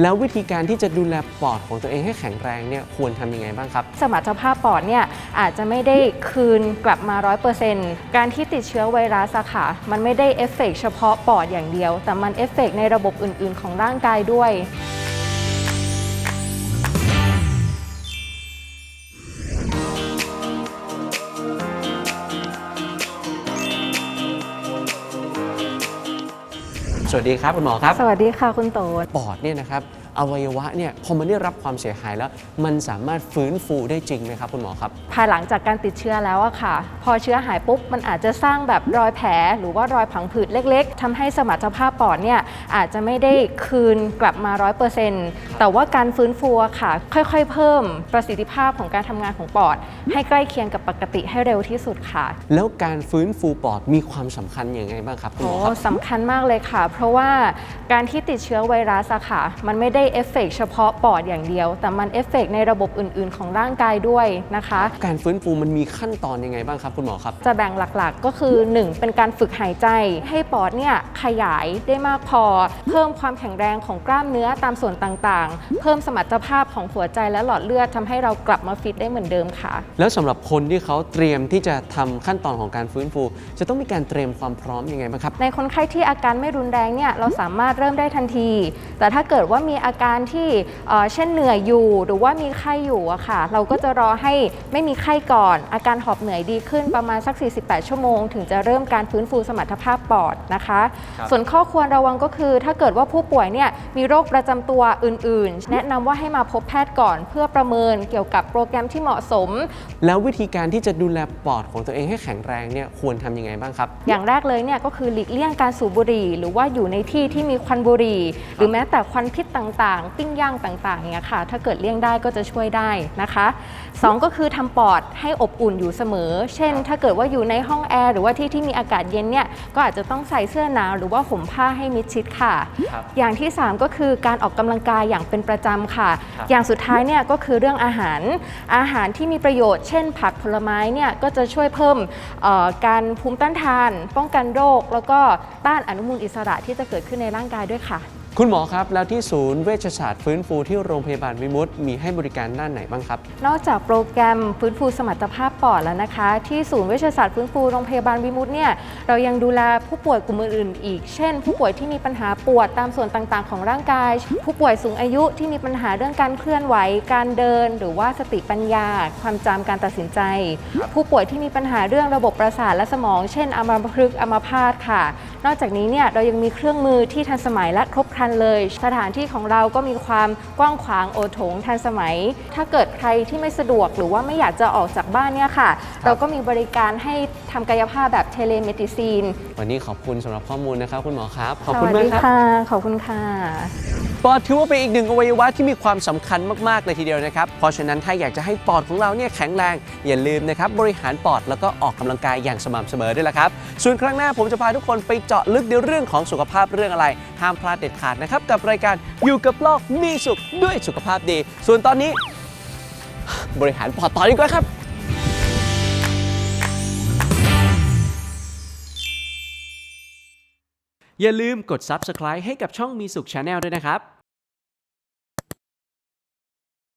แล้ววิธีการที่จะดูแลปอดของตัวเองให้แข็งแรงเนี่ยควรทำยังไงบ้างครับ สมรรถภาพปอดเนี่ยอาจจะไม่ได้คืนกลับมา 100%การที่ติดเชื้อไวรัสอะค่ะ มันไม่ได้เอฟเฟกต์เฉพาะปอดอย่างเดียว แต่มันเอฟเฟกต์ในระบบอื่น ๆ ของร่างกายด้วย สวัสดีครับคุณหมอครับ สวัสดีค่ะคุณโตนปอดเนี่ยนะครับ อวัยวะเนี่ยพอมันได้รับความเสียหายแล้ว มันสามารถฟื้นฟูได้จริงไหมครับคุณหมอครับ ภายหลังจากการติดเชื้อแล้วอะค่ะ พอเชื้อหายปุ๊บมันอาจจะสร้างแบบรอยแผล หรือว่ารอยผังผืดเล็ก ๆทำให้สมรรถภาพปอดเนี่ยอาจจะไม่ได้คืนกลับมา100%แต่ว่าการฟื้นฟูอะค่ะ ค่อยๆ เพิ่มประสิทธิภาพของการทำงานของปอด ให้ใกล้เคียงกับปกติให้เร็วที่สุดค่ะ แล้วการฟื้นฟูปอดมีความสำคัญยังไงบ้างครับคุณหมอโอ้ครับสำคัญมากเลยค่ะ เพราะว่าการที่ติดเชื้อไวรัสอะค่ะ มันไม่ได้เอฟเฟกต์เฉพาะปอดอย่างเดียว แต่มันเอฟเฟกต์ในระบบอื่น ๆ ของร่างกายด้วยนะคะ การฟื้นฟูมันมีขั้นตอนยังไงบ้างครับคุณหมอครับ จะแบ่งหลักๆก็คือ 1. เป็นการฝึกหายใจ ให้ปอดเนี่ยขยายได้มากพอ เพิ่มความแข็งแรงของกล้ามเนื้อตามส่วนต่างๆ เพิ่มสมรรถภาพของหัวใจและหลอดเลือดทำให้เรากลับมาฟิตได้เหมือนเดิมค่ะ แล้วสำหรับคนที่เขาเตรียมที่จะทำขั้นตอนของการฟื้นฟู จะต้องมีการเตรียมความพร้อมยังไงบ้างครับในคนไข้ที่อาการไม่รุนแรงเนี่ยเราสามารถเริ่มได้ทันที แต่ถ้าเกิดว่ามีอาการที่เอ่อเช่นเหนื่อยอยู่หรือว่ามีไข้อยู่อะค่ะ เราก็จะรอให้ไม่มีไข้ก่อน อาการหอบเหนื่อยดีขึ้นประมาณสัก 48 ชั่วโมง ถึงจะเริ่มการฟื้นฟูสมรรถภาพปอดนะคะครับส่วนข้อควรระวังก็คือ ถ้าเกิดว่าผู้ป่วยเนี่ยมีโรคประจำตัวอื่น ๆ แนะนำว่าให้มาพบแพทย์ก่อน เพื่อประเมินเกี่ยวกับโปรแกรมที่เหมาะสม แล้ววิธีการที่จะดูแลปอดของตัวเองให้แข็งแรงเนี่ยควรทำยังไงบ้างครับ อย่างแรกเลยเนี่ยก็คือหลีกเลี่ยงการสูบบุหรี่ หรือว่าอยู่ในที่ที่มีควันบุหรี่ หรือแม้แต่ควันพิษต่างๆ ปิ้งย่างต่างๆอย่างเงี้ยค่ะ ถ้าเกิดเลี่ยงได้ก็จะช่วยได้นะคะสองก็คือทำปอดให้อบอุ่นอยู่เสมอ เช่น ถ้าเกิดว่าอยู่ในห้องแอร์หรือว่าที่ที่มีอากาศเย็นเนี่ยก็อาจจะต้องใส่เสื้อหนาวหรือว่าห่มผ้าให้มิดชิดค่ะ ครับอย่างที่ 3 ก็คือการออกกำลังกายอย่างเป็นประจำค่ะ ครับ อย่างสุดท้ายเนี่ยก็คือเรื่องอาหาร อาหารที่มีประโยชน์ เช่น ผักผลไม้เนี่ยก็จะช่วยเพิ่มเอ่อการภูมิต้านทาน ป้องกันโรค แล้วก็ต้านอนุมูลอิสระที่จะเกิดขึ้นในร่างกายด้วยค่ะ คุณหมอครับ แล้วที่ศูนย์เวชศาสตร์ฟื้นฟูที่โรงพยาบาลวิมุตมีให้บริการด้านไหนบ้างครับ นอกจากโปรแกรมฟื้นฟูสมรรถภาพปอดแล้วนะคะ ที่ศูนย์เวชศาสตร์ฟื้นฟูโรงพยาบาลวิมุตเนี่ยเรายังดูแลผู้ป่วยกลุ่มอื่นๆอีก เช่น ผู้ป่วยที่มีปัญหาปวดตามส่วนต่างๆ ของร่างกาย ผู้ป่วยสูงอายุที่มีปัญหาเรื่องการเคลื่อนไหว การเดิน หรือว่าสติปัญญา ความจำการตัดสินใจ ผู้ป่วยที่มีปัญหาเรื่องระบบประสาทและสมอง เช่นอัมพฤกษ์อัมพาตค่ะ นอกจากนี้เนี่ยเรายังมีเครื่องมือที่ทันสมัยและครบครันเลย สถานที่ของเราก็มีความกว้างขวางโอโถงทันสมัย ถ้าเกิดใครที่ไม่สะดวกหรือว่าไม่อยากจะออกจากบ้านเนี่ยค่ะ เราก็มีบริการให้ทำกายภาพแบบเทเลเมดิซีนวันนี้ขอบคุณสำหรับข้อมูลนะครับคุณหมอครับขสอบคุณวัสมากดีครับค่ะ ขอบคุณค่ะ ปอดถือว่าเป็นอีกหนึ่งอวัยวะที่มีความสำคัญมากๆเลยทีเดียวนะครับ เพราะฉะนั้นถ้าอยากจะให้ปอดของเราเนี่ยแข็งแรง อย่าลืมนะครับบริหารปอดแล้วก็ออกกำลังกายอย่างสม่ำเสมอด้วยละครับ ส่วนครั้งหน้าผมจะพาทุกคนไปเจาะลึกในเรื่องของสุขภาพเรื่องอะไร ห้ามพลาดเด็ดขาดนะครับกับรายการอยู่กับโลกมีสุขด้วยสุขภาพดี ส่วนตอนนี้ บริหารปอดต่อดีกว่าครับ อย่าลืมกด Subscribe ให้กับช่องมีสุข Channel ด้วยนะครับ